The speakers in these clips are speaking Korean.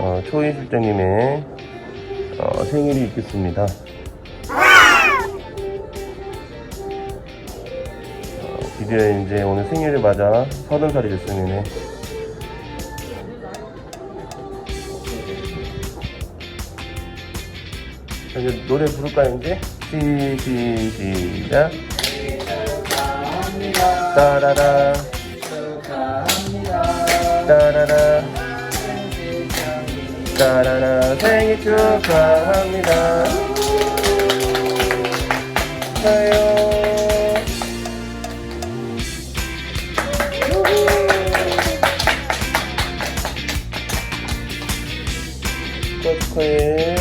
어, 초인 실장님의 어, 생일이 있겠습니다. 어, 드디어 이제 오늘 생일을 맞아 서른 살이 됐으니 자, 이제 노래 부를까요 이제? 시, 시, 시작 따라라 따라라. 따라라. 생일 축하합니다. 축하 축하해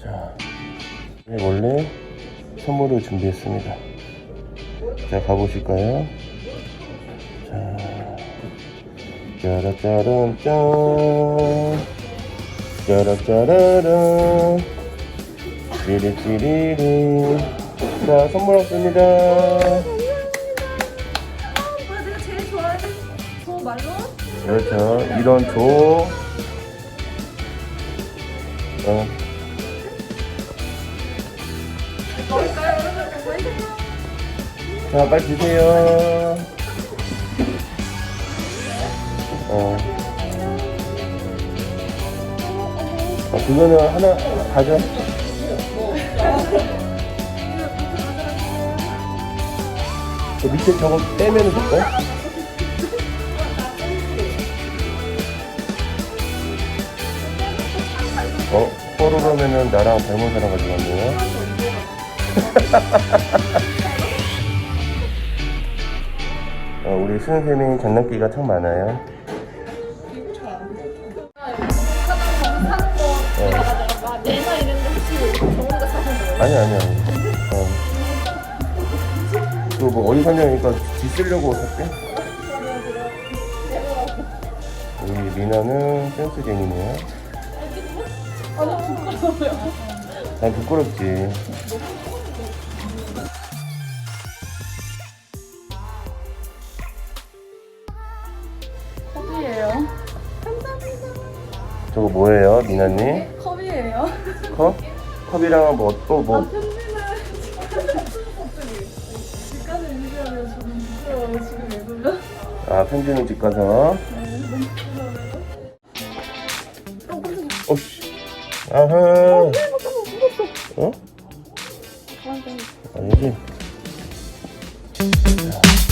자 원래 선물을 준비했습니다. 자 가보실까요? 자 짜라짜란 짠 짜라짜라란 찌리찌리리 자 선물 왔습니다? 그렇죠 이런 조 어. 자 빨리 드세요 그거는 하나 가져 저 밑에 저거 떼면 될까요? 어? 뽀로로면은 나랑 닮은 사람 가져갔네요 어, 우리 수현쌤이 장난기가 참 많아요 아니 아니 아니 어. 그뭐 어디 사냐니까 지 쓰려고 샀대 우리 미나는 센스쟁이네요. 난 부끄럽지 컵이에요. 저거 뭐예요 미나님? 컵이에요. 컵? 컵이랑 뭐또뭐 읽으면. 아, 편지는 집 가서 네, 너무 부끄러워요. 어. 어씨 아하. 어? 가만히 아니지 자,